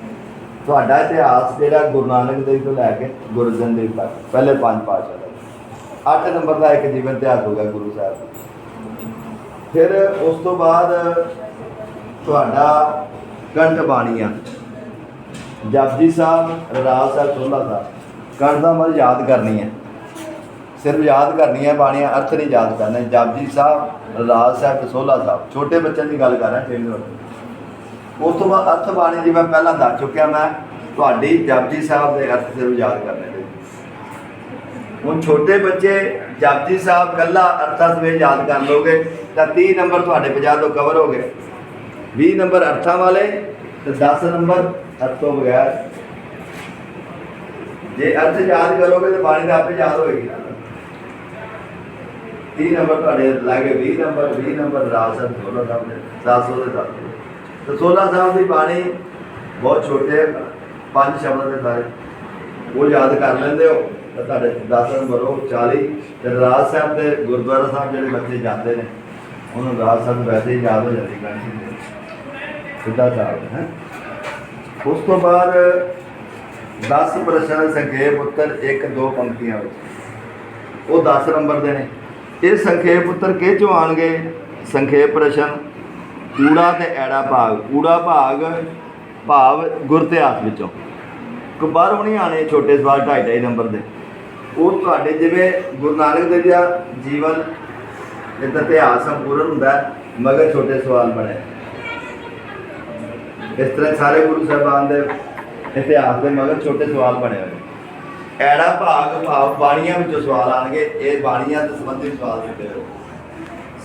ਤੁਹਾਡਾ ਇਤਿਹਾਸ ਜਿਹੜਾ ਗੁਰੂ ਨਾਨਕ ਦੇਵ ਤੋਂ ਲੈ ਕੇ ਗੁਰੂ ਅਰਜਨ ਦੇਵ ਤੱਕ, ਪਹਿਲੇ ਪੰਜ ਪਾਤਸ਼ਾਹ ਦਾ 8 ਨੰਬਰ ਦਾ ਇੱਕ ਜੀਵਨ ਇਤਿਹਾਸ ਹੋਗਾ ਗੁਰੂ ਸਾਹਿਬ। ਦਾ ਫਿਰ ਉਸ ਤੋਂ ਬਾਅਦ ਤੁਹਾਡਾ ਕੰਠ ਬਾਣੀਆਂ। ਜਪਜੀ ਸਾਹਿਬ ਰਾਜ ਸਾਹਿਬ ਸੋਲਾ ਸਾਹਿਬ, ਕੰਠ ਦਾ ਮਤਲਬ ਯਾਦ ਕਰਨੀ ਹੈ। ਸਿਰਫ ਯਾਦ ਕਰਨੀ ਹੈ, ਬਾਣੀਆਂ ਅਰਥ ਨਹੀਂ ਯਾਦ ਕਰਨਾ। ਜਪਜੀ ਸਾਹਿਬ ਰਾਜ ਸਾਹਿਬ ਤੇ ਸੋਲਾ ਸਾਹਿਬ, ਛੋਟੇ ਬੱਚਿਆਂ ਦੀ ਗੱਲ ਕਰ ਰਿਹਾ ਛੇਵੀਂ ਉਸ ਤੋਂ ਬਾਅਦ ਅਰਥ ਬਾਣੀ ਜਿਵੇਂ ਪਹਿਲਾਂ ਦੱਸ ਚੁੱਕਿਆ ਮੈਂ, ਤੁਹਾਡੀ ਜਪਜੀ ਸਾਹਿਬ ਦੇ ਅਰਥ ਸਿਰਫ ਯਾਦ ਕਰਨੇ ਨੇ। ਹੁਣ ਛੋਟੇ ਬੱਚੇ ਜਪਜੀ ਸਾਹਿਬ ਕੱਲਾ ਅਰਥਾਂ ਸਵੇ ਯਾਦ ਕਰ ਲੋਗੇ ਤਾਂ 30 ਨੰਬਰ ਤੁਹਾਡੇ 50 ਤੋਂ ਕਵਰ ਹੋ ਗਏ। 20 ਨੰਬਰ ਅਰਥਾਂ ਵਾਲੇ ਤੇ 10 ਨੰਬਰ ਅਰਥੋਂ ਬਗੈਰ। ਜੇ ਅਰਥ ਯਾਦ ਕਰੋਗੇ ਤਾਂ ਬਾਣੀ ਤਾਂ ਆਪੇ ਯਾਦ ਹੋਏਗੀ ਨਾ। 30 ਨੰਬਰ ਤੁਹਾਡੇ ਲਾਗੇ 20 ਨੰਬਰ 20 ਨੰਬਰ ਰਾਜ ਸਾਹਿਬ 16 ਸਾਹਿਬ ਦੇ 700 ਦੇ ਤੱਕ ਤੇ 16 ਸਾਹਿਬ ਦੀ ਬਾਣੀ ਬਹੁਤ ਛੋਟੇ ਪੰਜ ਸ਼ਬਦ ਦੇ ਸਾਰੇ। ਉਹ ਯਾਦ ਕਰ ਲੈਂਦੇ ਹੋ, ਤਾਂ ਤੁਹਾਡੇ 10 ਨੰਬਰ ਉਹ 40 ਤੇ ਰਾਜ ਸਾਹਿਬ ਦੇ ਗੁਰਦੁਆਰਾ ਸਾਹਿਬ ਜਿਹੜੇ ਬੱਚੇ ਜਾਂਦੇ ਨੇ। ਉਹਨੂੰ ਰਾਜ ਸਾਹਿਬ ਵੈਸੇ ਹੀ ਯਾਦ ਹੋ ਜਾਂਦੀ ਗਾਣੀ ਦੇ ਸਿੱਧਾ ਸਾਹਿਬ ਹੈ। ਉਸ ਤੋਂ ਬਾਅਦ 10 ਪ੍ਰਸ਼ਨ ਸੰਖੇਪ ਉੱਤਰ 1 2 ਪੰਕਤੀਆਂ ਵਿੱਚ। ਉਹ 10 ਨੰਬਰ ਦੇ ਨੇ। ਇਹ ਸੰਖੇਪ ਉੱਤਰ ਕਿਹ ਚੋਂ ਆਣਗੇ ਸੰਖੇਪ ਪ੍ਰਸ਼ਨ, ਕੂੜਾ ਤੇ ਐੜਾ ਭਾਗ। ਊੜਾ ਭਾਗ ਭਾਵ ਗੁਰਤਿਹਾਸ ਵਿੱਚੋਂ। ਕੋ ਬਾਹਰੋਂ ਨਹੀਂ ਆਣੇ ਛੋਟੇ ਸਵਾਲ 2.5 2.5 ਨੰਬਰ ਦੇ। ਉਹ ਤੁਹਾਡੇ ਜਿਵੇਂ ਗੁਰੂ ਨਾਨਕ ਦੇਵ ਜੀ ਜੀਵਨ ਇਹਦਾ ਇਤਿਹਾਸ ਸੰਪੂਰਨ ਹੁੰਦਾ ਮਗਰ ਛੋਟੇ ਸਵਾਲ ਬਣੇ। ਇਸ ਤਰ੍ਹਾਂ ਸਾਰੇ ਗੁਰੂ ਸਾਹਿਬਾਨ ਦੇ ਇਤਿਹਾਸ ਦੇ ਮਗਰ ਛੋਟੇ ਸਵਾਲ ਬਣੇ ਹੋਏ ਐੜਾ ਭਾਗ ਭਾਵ ਬਾਣੀਆਂ ਵਿੱਚੋਂ ਸਵਾਲ ਆਣਗੇ, ਇਹ ਬਾਣੀਆਂ ਦੇ ਸੰਬੰਧਿਤ ਸਵਾਲ ਦਿੱਤੇ ਹੋਏ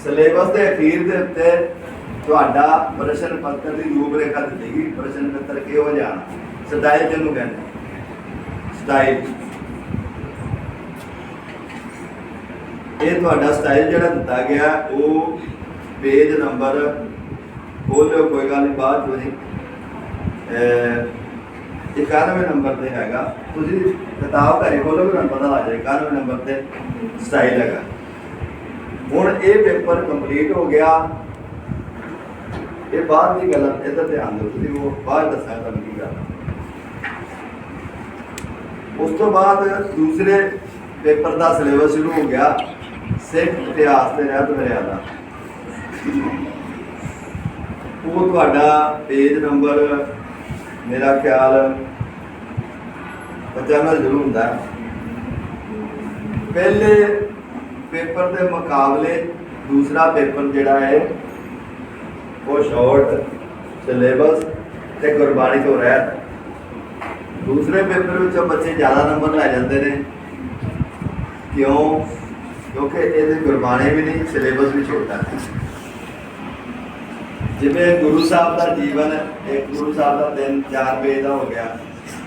ਸਿਲੇਬਸ ਦੇ ਅਖੀਰ ਦੇ ਉੱਤੇ ਤੁਹਾਡਾ ਪ੍ਰਸ਼ਨ ਪੱਤਰ ਦੀ ਰੂਪਰੇਖਾ ਦਿੱਤੀ ਗਈ। ਪ੍ਰਸ਼ਨ ਪੱਤਰ ਕਿਹੋ ਜਿਹਾ? ਸਟਾਈਲ ਜਿਹਨੂੰ ਕਹਿੰਦੇ। ਸਟਾਈਲ ਇਹ ਤੁਹਾਡਾ ਸਟਾਈਲ ਜਿਹੜਾ ਦਿੱਤਾ ਗਿਆ ਉਹ ਪੇਜ ਨੰਬਰ ਖੋਲ੍ਹਿਓ ਕੋਈ ਗੱਲ ਨਹੀਂ ਬਾਅਦ ਚੋਂ ਜੀ। 91 ਨੰਬਰ ਤੇ ਹੈਗਾ। ਤੁਸੀਂ ਕਿਤਾਬ ਘਰੇ ਖੋਲੋਗੇ ਤੁਹਾਨੂੰ ਪਤਾ ਲੱਗ ਜਾਏਗਾ 91 ਨੰਬਰ ਤੇ ਸਟਾਈਲ ਹੈਗਾ। ਹੁਣ ਇਹ ਪੇਪਰ ਕੰਪਲੀਟ ਹੋ ਗਿਆ। ਇਹ ਬਾਅਦ ਦੀ ਗੱਲ ਹੈ, ਇਹਦਾ ਧਿਆਨ ਦਿਓ ਤੁਸੀਂ ਉਹ ਬਾਅਦ ਦੱਸਾਂ ਤੁਹਾਨੂੰ ਕੀ ਗੱਲ ਉਸ ਤੋਂ ਬਾਅਦ ਦੂਸਰੇ ਪੇਪਰ ਦਾ ਸਿਲੇਬਸ ਸ਼ੁਰੂ ਹੋ ਗਿਆ। ਸਿੱਖ ਇਤਿਹਾਸ ਤੇ ਰਹਿਤ ਮਰਿਆਦਾ। ਉਹ ਤੁਹਾਡਾ ਪੇਜ ਨੰਬਰ ਮੇਰਾ ਖਿਆਲ 95 ਜ਼ਰੂਰ ਹੁੰਦਾ ਪਹਿਲੇ ਪੇਪਰ ਦੇ ਮੁਕਾਬਲੇ ਦੂਸਰਾ ਪੇਪਰ ਜਿਹੜਾ ਹੈ, ਉਹ ਸ਼ਾਰਟ ਸਿਲੇਬਸ ਤੇ ਗੁਰਬਾਣੀ ਤੋਂ ਰਹਿਤ। ਦੂਸਰੇ ਪੇਪਰ ਵਿੱਚੋਂ ਬੱਚੇ ਜ਼ਿਆਦਾ ਨੰਬਰ ਲੈ ਜਾਂਦੇ ਨੇ। ਕਿਉਂ? ਕਿਉਂਕਿ ਇਹਦੇ ਗੁਰਬਾਣੀ ਵੀ ਨਹੀਂ ਸਿਲੇਬਸ ਵੀ ਛੋਟਾ। ਹੈ ਜਿਵੇਂ ਗੁਰੂ ਸਾਹਿਬ ਦਾ ਜੀਵਨ, ਇੱਕ ਗੁਰੂ ਸਾਹਿਬ ਦਾ ਦਿਨ 4 ਵਜੇ ਦਾ ਹੋ ਗਿਆ।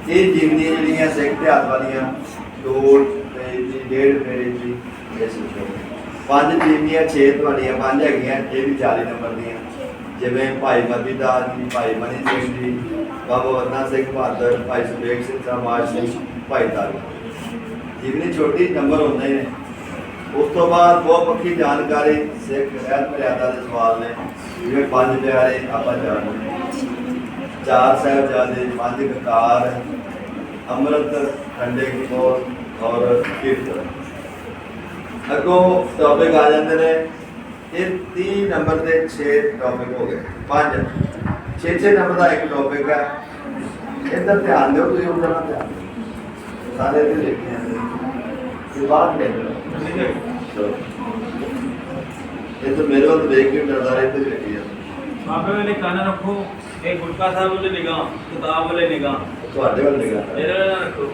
ਇਹ ਜੀਵਨੀਆਂ ਜਿਹੜੀਆਂ ਸਿੱਖ ਇਤਿਹਾਸ ਵਾਲੀਆਂ ਦੋ ਜੀ, ਡੇਢ ਪੇਜ ਦੀ ਇਸ ਵਿੱਚੋਂ ਪੰਜ ਜੀਵਨੀਆਂ 6 ਤੁਹਾਡੀਆਂ ਪੰਜ ਹੈਗੀਆਂ, ਇਹ ਵੀ 40 ਨੰਬਰ ਦੀਆਂ। ਜਿਵੇਂ ਭਾਈ ਮਤੀ ਦਾਸ ਜੀ, ਭਾਈ ਮਨੀ ਸਿੰਘ ਜੀ, ਬਾਬਾ ਵਰਨਾ ਸਿੰਘ ਬਹਾਦਰ, ਭਾਈ ਸੁਬੇਗ ਸਿੰਘ ਸਮਾਜ ਸਿੰਘ ਭਾਈ ਤਾਰੂ। ਜੀਵਨੀ ਛੋਟੀ ਨੰਬਰ ਹੁੰਦੇ ਨੇ ਉਸ ਤੋਂ ਬਾਅਦ ਬਹੁਪੱਖੀ ਜਾਣਕਾਰੀ ਸਿੱਖ ਰਹਿਤ ਮਰਿਆਦਾ ਦੇ ਸਵਾਲ ਨੇ, ਜਿਵੇਂ ਪੰਜ ਪਿਆਰੇ, ਆਪਾਂ ਜਾਣਦੇ ਹਾਂ। ਚਾਰ ਸਾਹਿਬਜ਼ਾਦੇ, ਪੰਜ ਕਕਾਰ, ਅੰਮ੍ਰਿਤ, ਖੰਡੇ ਕੋਰ ਔਰ ਕੀਰਤਨ। ਅੱਗੋਂ ਟੌਪਿਕ ਆ ਜਾਂਦੇ ਨੇ, ਇਹ 30 ਨੰਬਰ ਦੇ 6 ਟੌਪਿਕ ਹੋ ਗਏ, ਪੰਜ। 6 6 ਨੰਬਰ ਦਾ ਇੱਕ ਟੌਪਿਕ ਹੈ। ਇਹਦਾ ਧਿਆਨ ਦਿਓ, ਤੁਸੀਂ ਉਧਰ ਨਾ ਧਿਆਨ। ਸਾਰੇ ਤੇ ਲਿਖੇ ਆ ਇਹ ਬਾਤ ਹੈ ਚਲੋ। ਇਹ ਤਾਂ ਮੇਰੇ ਵੱਲ ਦੇਖ ਕੇ ਡਰਦਾ ਰਿਹਾ ਤੇ ਲਿਖੀ ਆ। ਬਾਬੇ ਵੇਲੇ ਕੰਨ ਰੱਖੋ ਇਹ ਗੁਟਕਾ ਸਾਹਿਬ ਵਾਲੇ ਨਿਗਾਹ ਕਿਤਾਬ ਵਾਲੇ ਨਿਗਾਹ। ਤੁਹਾਡੇ ਵੱਲ ਨਿਗਾਹ। ਇਹਦੇ ਵਾਲੇ ਨਾ ਰੱਖੋ।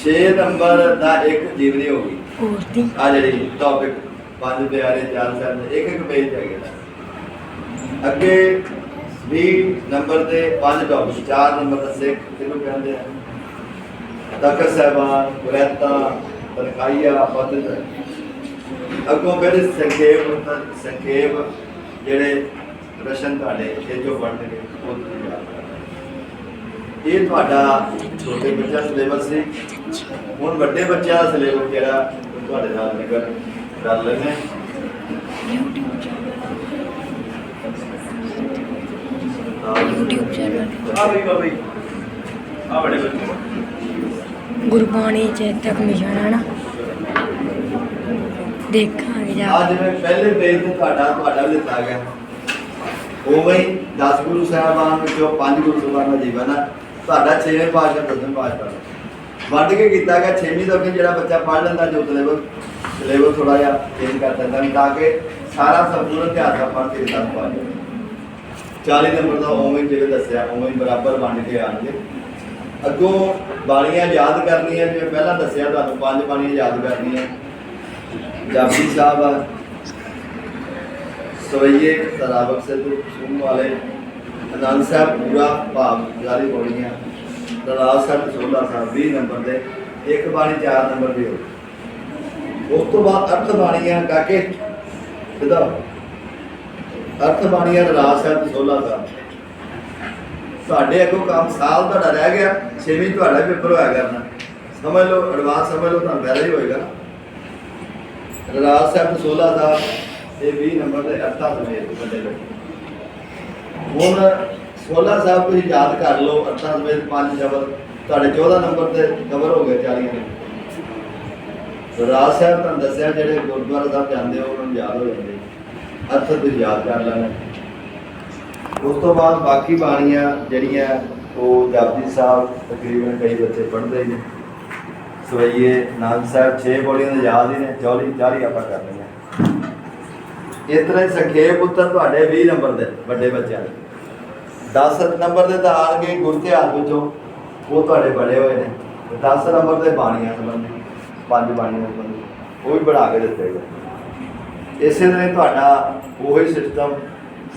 6 ਨੰਬਰ ਦਾ ਇੱਕ ਜੀਵਨੀ ਹੋ ਗਈ। ਹੋਰ ਦੀ ਆ ਜਿਹੜੀ ਟੌਪਿਕ ਪੰਜ ਪਿਆਰੇ ਚਾਰ ਸਾਹਿਬ ਇੱਕ ਇੱਕ ਪੇਜ ਹੈ ਗਿਆ ਅੱਗੇ 20 ਨੰਬਰ ਤੇ ਪੰਜ ਟੌਪਿਕ ਚਾਰ ਨੰਬਰ ਦਾ ਸਿੱਖ ਕਿਹਨੂੰ ਕਹਿੰਦੇ ਆ? ਤਖਤ ਸਾਹਿਬਾਨ ਗੁਰੈਤਾ ਤਨਖਾਈਆ ਪਦਤ ਅੱਗੋਂ ਫਿਰ ਸੰਖੇਪ ਸੰਖੇਪ ਜਿਹੜੇ ਪ੍ਰਸ਼ਨ ਤੁਹਾਡੇ ਇਹ ਜੋ ਪੜ੍ਹਨਗੇ ਉਹ ਤੁਸੀਂ ਯਾਦ ਇਹ ਤੁਹਾਡਾ ਛੋਟੇ ਬੱਚਿਆਂ ਸਿਲੇਬਸ ਸੀ। ਹੁਣ ਵੱਡੇ ਬੱਚਿਆਂ ਦਾ ਸਿਲੇਬਸ ਜਿਹੜਾ ਤੁਹਾਡੇ ਨਾਲ ਨਿਕਲ ਕਰ ਲੈਣੇ YouTube ਚੈਨਲ ਆ ਬਈ ਬਾਬੇ ਆ ਬੜੇ ਬੱਚੇ। ਗੁਰਬਾਣੀ ਚ ਮਿਸ਼ਨ ਹੈ ਨਾ ਦੇਖਾਂਗੇ ਜਾ ਆ ਜਿਵੇਂ ਪਹਿਲੇ ਪੇਜ ਤੇ ਤੁਹਾਡਾ ਤੁਹਾਡਾ ਵੀ ਦਿੱਤਾ ਗਿਆ। ਉਵੇਂ 10 ਗੁਰੂ ਸਾਹਿਬਾਨ ਵਿੱਚੋਂ ਪੰਜ ਗੁਰੂ ਸਾਹਿਬਾਨ ਦਾ ਜੀਵਨ ਆ। ਤੁਹਾਡਾ 6ਵੇਂ ਪਾਸ਼ਾ ਦਸਵੇਂ ਪਾਸ਼ਾ ਵੱਢ ਕੇ ਕੀਤਾ ਗਿਆ। 6ਵੀਂ ਤੋਂ ਜਿਹੜਾ ਬੱਚਾ ਪੜ੍ਹ ਲੈਂਦਾ, ਜੋ ਸਿਲੇਬਸ ਸਿਲੇਬਸ ਥੋੜਾ ਜਿਹਾ ਚੇਂਜ ਕਰ ਦਿੰਦਾ ਤਾਂ ਕਿ ਸਾਰਾ ਸੰਪੂਰਨ ਇਤਿਹਾਸ ਦਾ ਪੜ੍ਹ ਕੇ ਦੱਸ ਪਾ 40 ਨੰਬਰ ਦਾ ਉਵੇਂ ਜਿਵੇਂ ਦੱਸਿਆ, ਉਵੇਂ ਬਰਾਬਰ ਵੰਡ ਕੇ ਆਣਗੇ। ਅੱਗੋਂ ਬਾਣੀਆਂ ਯਾਦ ਕਰਨੀਆਂ, ਜਿਵੇਂ ਪਹਿਲਾਂ ਦੱਸਿਆ ਤੁਹਾਨੂੰ, ਪੰਜ ਬਾਣੀਆਂ ਯਾਦ ਕਰਨੀਆਂ। ਜਾਪੀ ਸਾਹਿਬ ਆ। ਸਵਈਏ ਤਰਾਬਕ ਸਿੱਧੂ ਸੁਣ ਵਾਲੇ। ਅਨੰਦ ਸਾਹਿਬ, ਪੂਰਾ ਭਾਵ ਜਾਰੀ ਪੌੜੀਆਂ ਤਰਾਬ ਸਾਹਿਬ ਸੋਲਾ ਸਾਹਿਬ 20 ਨੰਬਰ ਦੇ। ਇੱਕ ਬਾਣੀ 4 ਨੰਬਰ ਦੀ ਹੋ ਉਸ ਤੋਂ ਬਾਅਦ ਅਰਥ ਬਾਣੀਆਂ ਕੇ ਸਿੱਧਾ ਅਰਥ ਬਾਣੀਆਂ ਰਾਜ ਸਾਹਿਬ ਸੋਲਾ ਸਾਹਿਬ ਤੁਹਾਡੇ ਅੱਗੋਂ ਕੰਮ ਸਾਲ ਤੁਹਾਡਾ ਰਹਿ ਗਿਆ, ਛੇਵੀਂ ਤੁਹਾਡਾ ਪੇਪਰ ਹੋਇਆ ਕਰਨਾ। ਸਮਝ ਲਓ ਐਡਵਾਂਸ ਸਮਝ ਲਓ, ਤੁਹਾਨੂੰ ਪਹਿਲਾਂ ਹੀ ਹੋਏਗਾ। ਰਾਜ ਸਾਹਿਬ 16 ਦਾ ਇਹ 20 ਨੰਬਰ ਦੇ ਅਰਥਾਂ ਸਮੇਤ ਵੱਡੇ ਲੱਗੇ ਹੁਣ 16 ਸਾਹਿਬ ਤੁਸੀਂ ਯਾਦ ਕਰ ਲਓ ਅਰਥਾਂ ਸਮੇਤ ਪੰਜ ਸ਼ਬਦ ਤੁਹਾਡੇ 14 ਨੰਬਰ ਤੇ ਕਵਰ ਹੋ ਗਏ 40 ਨੰਬਰ ਰਾਜ ਸਾਹਿਬ ਤੁਹਾਨੂੰ ਦੱਸਿਆ ਜਿਹੜੇ ਗੁਰਦੁਆਰਾ ਸਾਹਿਬ ਜਾਂਦੇ ਹੋ ਉਹਨਾਂ ਨੂੰ ਯਾਦ ਹੋ ਜਾਂਦੇ ਅਰਥ ਤੁਸੀਂ ਯਾਦ ਕਰ ਲੈਣਾ। ਉਸ ਤੋਂ ਬਾਅਦ ਬਾਕੀ ਬਾਣੀਆਂ ਜਿਹੜੀਆਂ ਉਹ ਜਪਜੀ ਸਾਹਿਬ ਤਕਰੀਬਨ ਕਈ ਬੱਚੇ ਪੜ੍ਹਦੇ ਨੇ। ਸਵਈਏ ਨਾਨਕ ਸਾਹਿਬ 6 ਬੋਲੀਆਂ ਦੇ ਯਾਦ ਹੀ ਨੇ 40 40 ਆਪਾਂ ਕਰ ਲਈਆਂ। ਇਸ ਤਰ੍ਹਾਂ ਹੀ ਸੰਖੇਪ ਉੱਤਰ ਤੁਹਾਡੇ 20 ਨੰਬਰ ਦੇ ਵੱਡੇ ਬੱਚਿਆਂ ਦੇ। 10 ਨੰਬਰ ਦੇ ਤਾਂ ਆਣਗੇ ਗੁਰਤਿਹਾਰ ਵਿੱਚੋਂ, ਉਹ ਤੁਹਾਡੇ ਬੜੇ ਹੋਏ ਨੇ। 10 ਨੰਬਰ ਦੇ ਬਾਣੀਆਂ ਸੰਬੰਧੀ, ਪੰਜ ਬਾਣੀਆਂ ਸੰਬੰਧੀ, ਉਹ ਵੀ ਬਣਾ ਕੇ ਦਿੱਤੇ ਗਏ। ਇਸੇ ਤਰ੍ਹਾਂ ਤੁਹਾਡਾ ਉਹੀ ਸਿਸਟਮ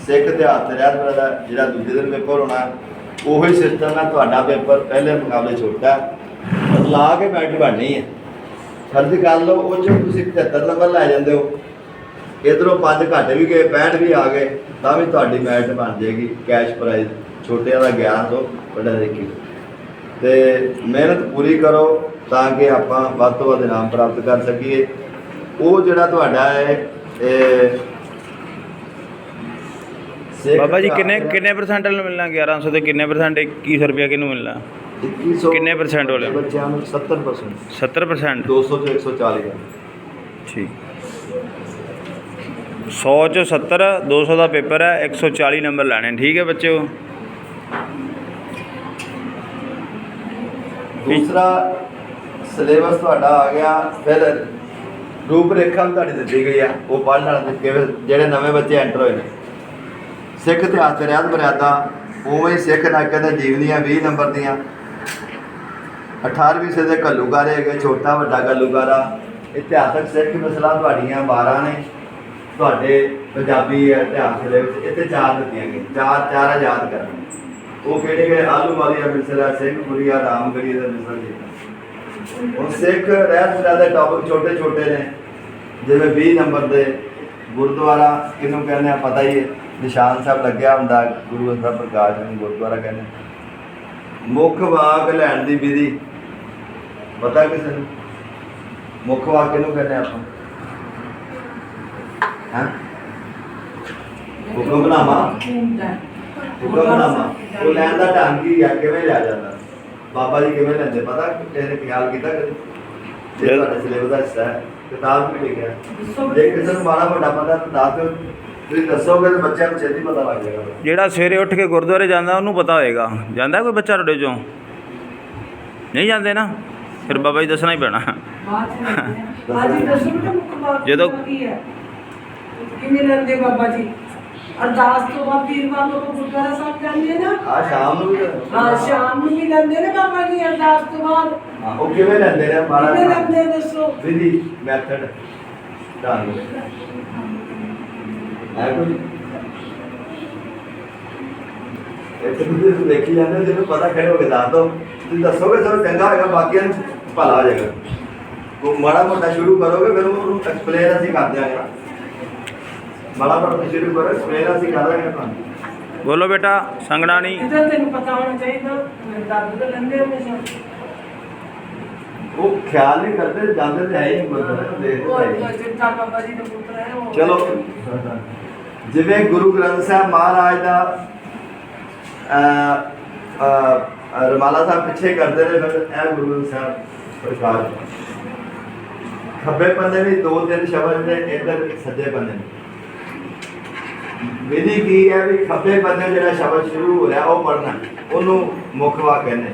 ਸਿੱਖ ਇਤਿਹਾਸ ਤੇ ਰਹਿਤ ਦਾ ਜਿਹੜਾ ਦੂਜੇ ਦਿਨ ਪੇਪਰ ਹੋਣਾ, ਉਹੀ ਸਿਸਟਮ ਹੈ, ਤੁਹਾਡਾ ਪੇਪਰ ਪਹਿਲੇ ਮੁਕਾਬਲੇ ਛੋਟਾ ਹੈ। ਬਦਲਾ ਕੇ ਬੈਠ ਬਣਨੀ ਹੈ। ਫਰਜ਼ ਕਰ ਲਓ, ਉਹ ਚੋਂ ਤੁਸੀਂ 75 ਨੰਬਰ ਲੈ ਜਾਂਦੇ ਹੋ। ਇਧਰੋਂ ਪੰਜ ਘੱਟ ਵੀ ਗਏ 65 ਵੀ ਆ ਗਏ, ਤਾਂ ਵੀ ਤੁਹਾਡੀ ਮੈਟ ਬਣ ਜਾਏਗੀ। ਕੈਸ਼ ਪ੍ਰਾਈਜ਼ ਛੋਟਿਆਂ ਦਾ 1100 ਵੱਡਾ ਦੇ ਕੀ ਤੇ ਮਿਹਨਤ ਪੂਰੀ ਕਰੋ, ਤਾਂ ਕਿ ਆਪਾਂ ਵੱਧ ਤੋਂ ਵੱਧ ਇਨਾਮ ਪ੍ਰਾਪਤ ਕਰ ਸਕੀਏ। ਉਹ ਜਿਹੜਾ ਤੁਹਾਡਾ ਹੈ, ਇਹ ਬਾਬਾ ਜੀ ਕਿੰਨੇ ਕਿੰਨੇ ਪਰਸੈਂਟ ਨੂੰ ਮਿਲਣਾ? 1100 ਤੇ ਕਿੰਨੇ ਪਰਸੈਂਟ 2100 ਰੁਪਿਆ ਕਿਹਨੂੰ ਮਿਲਣਾ? 2100 ਕਿੰਨੇ percent ਵਾਲੇ? ਬੱਚਿਆਂ ਨੂੰ? 70% 70% 200 ਤੋਂ 140 ਦਾ। ਠੀਕ। 100 ਚ 70 200 ਦਾ ਪੇਪਰ ਹੈ 140 ਨੰਬਰ ਲੈਣੇ ਠੀਕ ਹੈ ਬੱਚਿਓ? ਦੂਸਰਾ ਸਿਲੇਬਸ ਤੁਹਾਡਾ ਆ ਗਿਆ ਫਿਰ ਰੂਪ ਰੇਖਾ ਤੁਹਾਡੀ ਦਿੱਤੀ ਗਈ ਆ। ਉਹ ਪੜ੍ਹਨ ਵਾਲੇ ਕਿਵੇਂ ਜਿਹੜੇ ਨਵੇਂ ਬੱਚੇ ਐਂਟਰ ਹੋਏ ਨੇ। ਸਿੱਖ ਇਤਿਹਾਸ ਤੇ ਰਹਿਤ ਮਰਿਆਦਾ ਉਵੇਂ ਹੀ ਸਿੱਖ ਨਾਇਕਾਂ ਦੇ ਜੀਵਨੀਆਂ 20 ਨੰਬਰ ਦੀਆਂ। 18ਵੀਂ ਸਦੀ ਦੇ ਘੱਲੂਘਾਰੇ ਹੈਗੇ, ਛੋਟਾ ਵੱਡਾ ਘੱਲੂਘਾਰਾ। ਇਤਿਹਾਸਕ ਸਿੱਖ ਮਿਸਲਾਂ ਤੁਹਾਡੀਆਂ 12 ਨੇ। ਤੁਹਾਡੇ ਪੰਜਾਬੀ ਇਤਿਹਾਸ ਦੇ ਵਿੱਚ ਇੱਥੇ ਚਾਰ ਦਿੱਤੀਆਂ ਗਈਆਂ। ਚਾਰ ਚਾਰ ਆਜ਼ਾਦ ਕਰਨੇ ਉਹ ਕਿਹੜੇ ਕਿਹੜੇ? ਆਲੂ ਵਾਲੀਆ ਮਿਸਰਾ ਸਿੰਘ ਪੁਰੀਆ ਰਾਮਗੜੀ ਦਾ ਮਿਸਰਾ ਜੀ। ਉਹ ਸਿੱਖ ਰਹਿਤ ਮਰਿਆਦਾ ਦੇ ਟੌਪਿਕ ਛੋਟੇ ਛੋਟੇ ਨੇ। ਜਿਵੇਂ 20 ਨੰਬਰ ਦੇ ਗੁਰਦੁਆਰਾ ਕਿਹਨੂੰ ਕਹਿੰਦੇ ਆ ਪਤਾ ਹੀ ਹੈ। ਨਿਸ਼ਾਨ ਸਾਹਿਬ ਲੱਗਿਆ ਹੁੰਦਾ ਗੁਰੂ ਸਾਹਿਬ ਪ੍ਰਕਾਸ਼ ਨੂੰ ਗੁਰਦੁਆਰਾ ਕਹਿੰਦੇ। ਮੁੱਖ ਵਾਕ ਲੈਣ ਦੀ ਵਿਧੀ ਪਤਾ ਕਿਸੇ ਨੂੰ? ਮੁੱਖ ਵਾਕ ਕਿਹਨੂੰ ਕਹਿੰਦੇ ਆਪਾਂ? ਹਾਂ? ਹੁਕਮਨਾਮਾ ਹੁਕਮਨਾਮਾ ਉਹ ਲੈਣ ਦਾ ਢੰਗ ਕੀ ਆ? ਕਿਵੇਂ ਲਿਆ ਜਾਂਦਾ? ਬਾਬਾ ਜੀ ਕਿਵੇਂ ਲੈਂਦੇ? ਪਤਾ ਨੇ ਖਿਆਲ ਕੀਤਾ ਕਦੇ? ਜੇ ਤੁਹਾਡੇ ਸਿਲੇਬਸ ਦਾ ਹਿੱਸਾ ਹੈ ਕਿਤਾਬ ਵੀ ਲਿਖਿਆ। ਜੇ ਕਿਸੇ ਨੂੰ ਮਾੜਾ ਵੱਡਾ ਪਤਾ ਤਾਂ ਦੱਸ ਦਿਓ। ਤੁਸੀਂ ਦੱਸੋਗੇ ਤਾਂ ਬੱਚਿਆਂ ਨੂੰ ਛੇਤੀ ਪਤਾ ਲੱਗ ਜਾਏਗਾ। ਜਿਹੜਾ ਸਵੇਰੇ ਉੱਠ ਕੇ ਗੁਰਦੁਆਰੇ ਜਾਂਦਾ ਉਹਨੂੰ ਪਤਾ ਹੋਏਗਾ। ਜਾਂਦਾ ਕੋਈ ਬੱਚਾ ਤੁਹਾਡੇ ਚੋਂ? ਨਹੀਂ ਜਾਂਦੇ ਨਾ? ਫਿਰ ਬਾਬਾ ਜੀ ਦੱਸਣਾ ਹੀ ਪੈਣਾ। ਬਾਤ ਹੈ ਅੱਜ ਹੀ ਦੱਸੋ ਬੇਟਾ ਮੁੱਖ ਬਾਤ ਜਦੋਂ- ਕੀ ਹੈ? ਕਿਵੇਂ ਲੈਂਦੇ ਬਾਬਾ ਜੀ? ਅਰਦਾਸ ਤੋਂ ਬਾਅਦ ਵੀਰਵਾਰ ਨੂੰ ਆਪਾਂ ਗੁਰਦੁਆਰਾ ਸਾਹਿਬ ਜਾਂਦੇ ਨਾ? ਆ ਸ਼ਾਮ ਨੂੰ ਵੀ ਹਾਂ ਸ਼ਾਮ ਨੂੰ ਵੀ ਲੈਂਦੇ ਨੇ ਬਾਬਾ ਜੀ ਅਰਦਾਸ ਤੋਂ ਬਾਅਦ? ਹਾਂ, ਉਹ ਕਿਵੇਂ ਲੈਂਦੇ ਨੇ? ਕਿਵੇਂ ਲੈਂਦੇ ਦੱਸੋ? ਵਿਧੀ ਮੈਥਡ ਢੰਗ ਹੈ ਕੋਈ? ਇਹ ਤਾਂ ਤੁਸੀਂ ਦੇਖੀ ਜਾਂਦੇ ਜਿਹਨੂੰ ਪਤਾ ਖੜੋਗੇ ਦੱਸ ਦੋ ਤੁਸੀਂ ਦੱਸੋਗੇ ਸਭ ਚੰਗਾ ਹੋਏਗਾ ਬਾਕੀਆਂ ਨੂੰ ਭਲਾ ਹੋ ਜਾਏਗਾ। ਉਹ ਮਾੜਾ ਮੋਟਾ ਸ਼ੁਰੂ ਕਰੋਗੇ ਫਿਰ ਉਹਨੂੰ ਐਕਸਪਲੇਨ ਅਸੀਂ ਕਰ ਦਿਆਂਗੇ। ਮਾੜਾ ਮੋਟਾ ਸ਼ੁਰੂ ਕਰੋ ਐਕਸਪਲੇਨ ਅਸੀਂ ਕਰ ਦਿਆਂਗੇ ਤੁਹਾਨੂੰ। ਬੋਲੋ ਬੇਟਾ ਸੰਗਣਾ ਨਹੀਂ ਇਹਦਾ ਤੈਨੂੰ ਪਤਾ ਹੋਣਾ ਚਾਹੀਦਾ ਮੇਰੇ ਦਾਦੂ ਤਾਂ ਲੈਂਦੇ ਹਮੇਸ਼ਾ। ਉਹ ਖਿਆਲ ਨਹੀਂ ਕਰਦੇ ਜਾਂਦੇ ਤੇ ਹੈ ਹੀ ਨਹੀਂ ਹੈ ਹੀ ਜੀ ਦਾ ਪੁੱਤਰ ਹੈ ਉਹ ਚਲੋ। ਜਿਵੇਂ ਗੁਰੂ ਗ੍ਰੰਥ ਸਾਹਿਬ ਮਹਾਰਾਜ ਦਾ ਅਹ, ਰਮਾਲਾ ਸਾਹਿਬ ਪਿੱਛੇ ਕਰਦੇ ਨੇ ਫਿਰ ਇਹ ਗੁਰੂ ਗ੍ਰੰਥ ਸਾਹਿਬ ਪ੍ਰਕਾਸ਼ ਖੱਬੇ ਪੰਨੇ ਵੀ ਦੋ ਤਿੰਨ ਸ਼ਬਦ ਨੇ ਇੱਧਰ ਸੱਜੇ ਪੰਨੇ ਨੇ। ਵਿਧੀ ਕੀ ਹੈ ਵੀ ਖੱਬੇ ਪੰਨੇ ਜਿਹੜਾ ਸ਼ਬਦ ਸ਼ੁਰੂ ਹੋ ਰਿਹਾ ਉਹ ਪੜਨਾ ਉਹਨੂੰ ਮੁੱਖ ਵਾਕ ਕਹਿੰਦੇ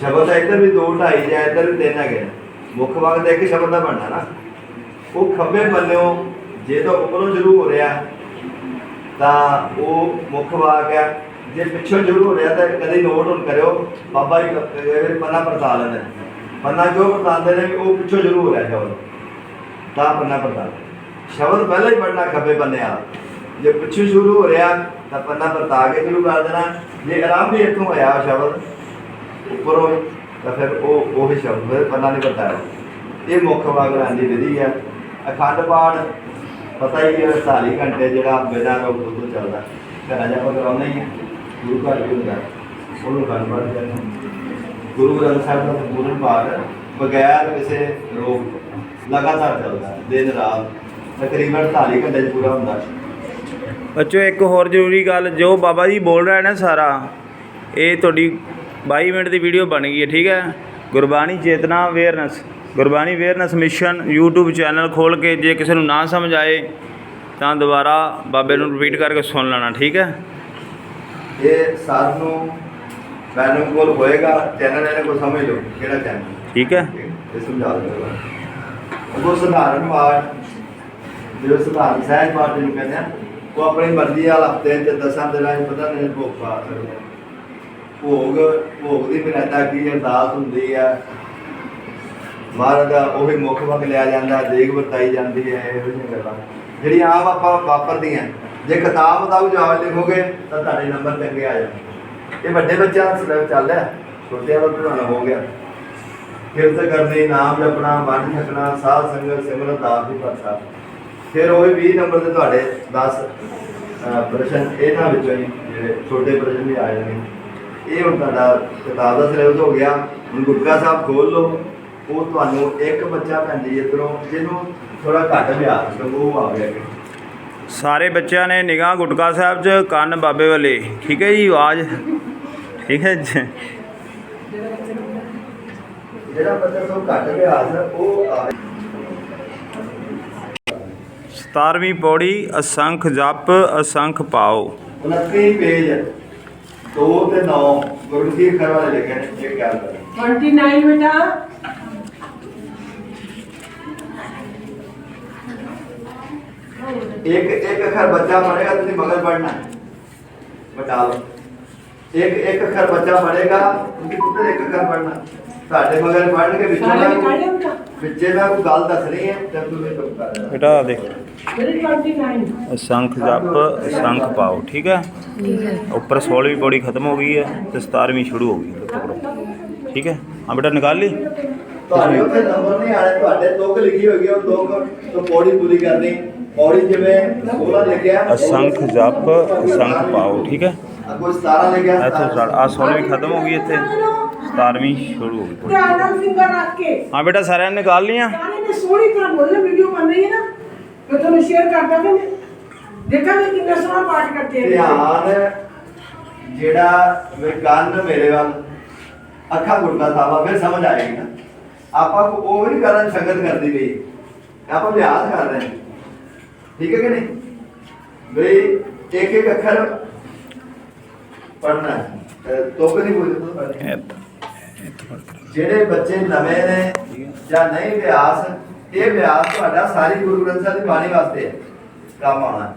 ਸ਼ਬਦ ਤਾਂ ਇੱਧਰ ਵੀ ਦੋ ਢਾਈ ਜਾਂ ਇੱਧਰ ਵੀ ਤਿੰਨ ਹੈਗੇ ਨੇ। ਮੁੱਖ ਵਾਕ ਦਾ ਇੱਕ ਸ਼ਬਦ ਦਾ ਬਣਨਾ ਨਾ। ਉਹ ਖੱਬੇ ਪੰਨਿਓਂ ਜੇ ਤਾਂ ਉੱਪਰੋਂ ਸ਼ੁਰੂ ਹੋ ਰਿਹਾ ਤਾਂ ਉਹ ਮੁੱਖ ਵਾਕ ਹੈ। ਜੇ ਪਿੱਛੋਂ ਸ਼ੁਰੂ ਹੋ ਰਿਹਾ ਤਾਂ ਕਦੇ ਨੋਟ ਹੁਣ ਕਰਿਓ। ਬਾਬਾ ਜੀ ਇਹ ਪੰਨਾ ਪਰਤਾ ਲੈਂਦੇ ਨੇ। ਪੰਨਾ ਕਿਉਂ ਪਰਤਾਉਂਦੇ ਨੇ? ਕਿ ਉਹ ਪਿੱਛੋਂ ਸ਼ੁਰੂ ਹੋ ਰਿਹਾ ਸ਼ਬਦ। ਤਾਂ ਪੰਨਾ ਪਰਤਾ ਸ਼ਬਦ ਪਹਿਲਾਂ ਹੀ ਪੜਨਾ ਖੱਬੇ ਪੰਨੇ ਆ। ਜੇ ਪਿੱਛੋਂ ਸ਼ੁਰੂ ਹੋ ਰਿਹਾ ਤਾਂ ਪੰਨਾ ਪਰਤਾ ਕੇ ਸ਼ੁਰੂ ਕਰ ਦੇਣਾ। ਜੇ ਆਰਾਮ ਵੀ ਇੱਥੋਂ ਆਇਆ ਸ਼ਬਦ ਉੱਪਰੋਂ ਹੀ, ਤਾਂ ਫਿਰ ਉਹ ਉਹੀ ਸ਼ਬਦ ਪੰਨਾ ਨਹੀਂ ਪਰਤਾਇਆ ਇਹ ਮੁੱਖ ਵਾਗਰਾਂ ਦੀ ਵਿਧੀ ਹੈ। ਅਖੰਡ ਪਾਠ ਪਤਾ ਹੀ ਹੈ 40 ਘੰਟੇ ਜਿਹੜਾ ਬਿਨਾਂ ਰੋਕ ਤੋਂ ਚੱਲਦਾ। ਘਰਾਂ ਜਾ ਕੇ ਕਰਾਉਂਦੇ ਹੀ ਹੈ। ਗੁਰੂ ਘਰ ਵੀ ਹੁੰਦਾ। ਉਹਨੂੰ ਅਖੰਡ ਪਾਠ ਗੁਰੂ ਗ੍ਰੰਥ ਸਾਹਿਬ ਦਾ ਸੰਪੂਰਨ ਪਾਠ ਬਗੈਰ ਕਿਸੇ ਰੋਕ ਲਗਾਤਾਰ ਚੱਲਦਾ ਦਿਨ, ਰਾਤ। ਤਕਰੀਬਨ 40 ਘੰਟੇ ਪੂਰਾ ਹੁੰਦਾ। ਹੈ। ਬੱਚੋ, ਇੱਕ ਹੋਰ ਜ਼ਰੂਰੀ ਗੱਲ, ਜੋ ਬਾਬਾ ਜੀ ਬੋਲ ਰਿਹਾ ਨਾ ਸਾਰਾ, ਇਹ ਤੁਹਾਡੀ 22 ਮਿੰਟ ਦੀ ਵੀਡੀਓ ਬਣ ਗਈ ਹੈ, ਠੀਕ ਹੈ? ਗੁਰਬਾਣੀ ਚੇਤਨਾ awareness Gurbani awareness mission YouTube channel ਖੋਲ ਕੇ ਜੇ ਕਿਸੇ ਨੂੰ ਨਾ ਸਮਝ ਆਏ ਤਾਂ ਦੁਬਾਰਾ ਬਾਬੇ ਨੂੰ ਰਿਪੀਟ ਕਰਕੇ ਸੁਣ ਲੈਣਾ ਠੀਕ ਹੈ? ਇਹ ਸਾਰ ਨੂੰ ਮੈਨੂੰ ਕੋਲ ਹੋਏਗਾ ਚੈਨਲ ਇਹਨੇ ਕੋ ਸਮਝ ਲਓ ਕਿਹੜਾ ਚੈਨਲ। ਠੀਕ ਹੈ? ਇਹ ਸਮਝਾ ਦਿੰਦਾ ਉਹ ਸਧਾਰਨ ਪਾਠ ਜੋ ਸਧਾਰਨ ਸਹਿਜ ਪਾਠ ਨੂੰ ਕਹਿੰਦੇ ਆ ਉਹ ਆਪਣੀ ਮਰਜ਼ੀ ਵਾਲਾ ਹਫ਼ਤੇ ਚ ਦਸਾਂ ਦਿਨਾਂ ਚ ਪਤਾ ਨਹੀਂ ਭੋਗ ਪਾ ਸਕਦੇ। ਭੋਗ ਭੋਗ ਦੀ ਮਰਿਆਦਾ ਕੀ ਅਰਦਾਸ ਹੁੰਦੀ ਆ ਮਹਾਰਾਜ ਦਾ ਉਹ ਮੁੱਖ ਵਕ ਲਿਆ ਜਾਂਦਾ ਦੇਖ ਵਰਤਾਈ ਜਾਂਦੀ ਹੈ, ਇਹੋ ਜਿਹੀਆਂ ਗੱਲਾਂ। ਜਿਹੜੀਆਂ ਆਮ ਆਪਾਂ ਵਾਪਰਦੀਆਂ, ਜੇ ਕਿਤਾਬ ਦਾ ਜਵਾਬ ਲਿਖੋਗੇ, ਤਾਂ ਤੁਹਾਡੇ ਨੰਬਰ ਚੰਗੇ ਆ ਜਾਣਗੇ। ਇਹ ਵੱਡੇ ਬੱਚਿਆਂ ਦਾ ਸਿਲੇਬਸ ਚੱਲ ਰਿਹਾ, ਛੋਟਿਆਂ ਦਾ ਪੜਾਉਣਾ ਹੋ ਗਿਆ। ਕਿਰਤ ਕਰਨੀ ਨਾਮ ਜਪਣਾ ਮਨ ਛਕਣਾ, ਸਾਧ ਸੰਗਤ ਸਿਮਰਨ ਦਾਸ ਦੀ ਪ੍ਰਸਾਦ ਫਿਰ ਉਹ 20 ਨੰਬਰ ਦੇ ਤੁਹਾਡੇ 10 ਪ੍ਰਸ਼ਨ, ਇਹਨਾਂ ਵਿੱਚੋਂ ਹੀ ਜਿਹੜੇ ਛੋਟੇ ਪ੍ਰਸ਼ਨ ਵੀ ਆ ਜਾਣਗੇ। ਇਹ ਹੁਣ ਤੁਹਾਡਾ ਕਿਤਾਬ ਦਾ ਸਿਲੇਬਸ ਹੋ ਗਿਆ। ਹੁਣ ਗੁਟਕਾ ਸਾਹਿਬ ਖੋਲ ਲਓ। ਉਹ ਤੁਹਾਨੂੰ ਇੱਕ ਬੱਚਾ ਪੈਂਦੀ ਇਧਰੋਂ ਜਿਹਨੂੰ ਥੋੜਾ ਘੱਟ ਅਭਿਆਸ ਉਹ ਆ ਗਿਆ ਸਾਰੇ ਬੱਚਿਆਂ ਨੇ ਨਿਗਾਹ ਗੁਟਕਾ ਸਾਹਿਬ 'ਚ ਕੰਨ ਬਾਬੇ ਵਾਲੇ। ਠੀਕ ਹੈ ਜੀ ਆਵਾਜ਼? ਠੀਕ ਹੈ ਜੀ। ਜਿਹੜਾ ਬੱਚਾ ਤੋਂ ਘੱਟ ਅਭਿਆਸ ਉਹ ਆ 17ਵੀਂ ਪੌੜੀ ਅਸੰਖ ਜਪ ਅਸੰਖ ਪਾਓ। 29 ਪੇਜ 2 ਤੇ 9 ਗੁਰਮੁਖੀ ਅੱਖਰ ਵਾਲੇ ਲਿਖੇ ਨੇ ਇਹ ਗੱਲ ਹੈ 29 ਬੇਟਾ। ਇੱਕ ਇੱਕ ਅੱਖਰ ਬੱਚਾ ਪੜੇਗਾ ਤੁਸੀਂ ਮਗਰ ਪੜਨਾ ਬਤਾ ਲਓ ਇੱਕ ਇੱਕ ਅੱਖਰ ਬੱਚਾ ਪੜੇਗਾ ਤੁਸੀਂ ਪੁੱਤਰ ਇੱਕ ਅੱਖਰ ਪੜਨਾ ਤੁਹਾਡੇ ਮਗਰ ਪੜਨ ਕੇ ਵਿੱਚੋਂ ਮੈਂ ਵਿੱਚੇ ਮੈਂ ਕੋਈ ਗੱਲ ਦੱਸਣੀ ਹੈ ਤੇ ਤੁਸੀਂ ਚੁੱਪ ਕਰ ਰਹਿਣਾ ਬੇਟਾ ਦੇਖ ਮੇਰੇ 29 ਅਸੰਖ ਜਪ ਅਸੰਖ ਪਾਓ ਠੀਕ ਹੈ ਠੀਕ ਹੈ ਉੱਪਰ 16ਵੀਂ ਪੌੜੀ ਖਤਮ ਹੋ ਗਈ ਹੈ ਤੇ 17ਵੀਂ ਸ਼ੁਰੂ ਹੋ ਗਈ ਹੈ ਪਕੜੋ ਠੀਕ ਹੈ ਹਾਂ ਬੇਟਾ ਨਿਕਾਲ ਲਈ ਤੁਹਾਡੇ ਉੱਤੇ ਨੰਬਰ ਨਹੀਂ ਆਣੇ ਤੁਹਾਡੇ ਤੁਕ ਲਿਖੀ ਹੋਈ ਹੈ ਉਹ ਤੁਕ ਤੋਂ ਪੌੜੀ ਪੂਰੀ ਕਰਨੀ ਪੌੜੀ ਜਿਵੇਂ 16 ਲਿਖਿਆ ਅਸੰਖ ਜਪ ਅਸੰਖ ਪਾਓ ਠੀਕ ਹੈ? ਕੋਈ 17 ਲਿਖਿਆ ਇੱਥੋਂ ਸਟਾਰਟ ਆ 16ਵੀਂ ਖਤਮ ਹੋ ਗਈ ਇੱਥੇ। 17ਵੀਂ ਸ਼ੁਰੂ ਹੋ ਗਈ। ਨਾਲ ਫਿੰਗਰ ਰੱਖ ਕੇ। ਹਾਂ ਬੇਟਾ ਸਾਰਿਆਂ ਨੇ ਨਿਕਾਲ ਲੀਆਂ ਸਾਰੇ ਨੇ ਸੋਹਣੀ ਤਰ੍ਹਾਂ ਬੋਲਣਾ ਵੀਡੀਓ ਬਣ ਰਹੀ ਹੈ ਨਾ। ਮੈਂ ਤੁਹਾਨੂੰ ਸ਼ੇਅਰ ਕਰਦਾ ਕਿ ਦੇਖਾਂਗੇ ਕਿੰਨਾ ਸੋਹਣਾ ਪਾਠ ਕਰਦੇ ਨੇ। ਧਿਆਨ ਜਿਹੜਾ ਵੇ ਕੰਨ ਮੇਰੇ ਵੱਲ ਅੱਖਾਂ ਗੁਰਦਾ ਸਾਹਿਬਾ ਫਿਰ ਸਮਝ ਆਏਗੀ ਨਾ। ਆਪਾਂ ਕੋ ਉਹ ਵੀ ਕਰਨ ਸੰਗਤ ਕਰਦੀ ਪਈ। ਆਪਾਂ ਅਭਿਆਸ ਕਰ ਰਹੇ ਹਾਂ। ਠੀਕ ਹੈ ਕਿ ਨਹੀਂ? ਬਈ ਇੱਕ ਇੱਕ ਅੱਖਰ ਪੜਨਾ ਤੁਕ ਨਹੀਂ ਬੋਲਦੇ ਜਿਹੜੇ ਬੱਚੇ ਨਵੇਂ ਨੇ ਜਾਂ ਨਹੀਂ ਵਿਆਸ ਇਹ ਵਿਆਸ ਤੁਹਾਡਾ ਸਾਰੀ ਗੁਰੂ ਗ੍ਰੰਥ ਸਾਹਿਬ ਦੀ ਬਾਣੀ ਵਾਸਤੇ ਹੈ। ਕੰਮ ਆਉਣਾ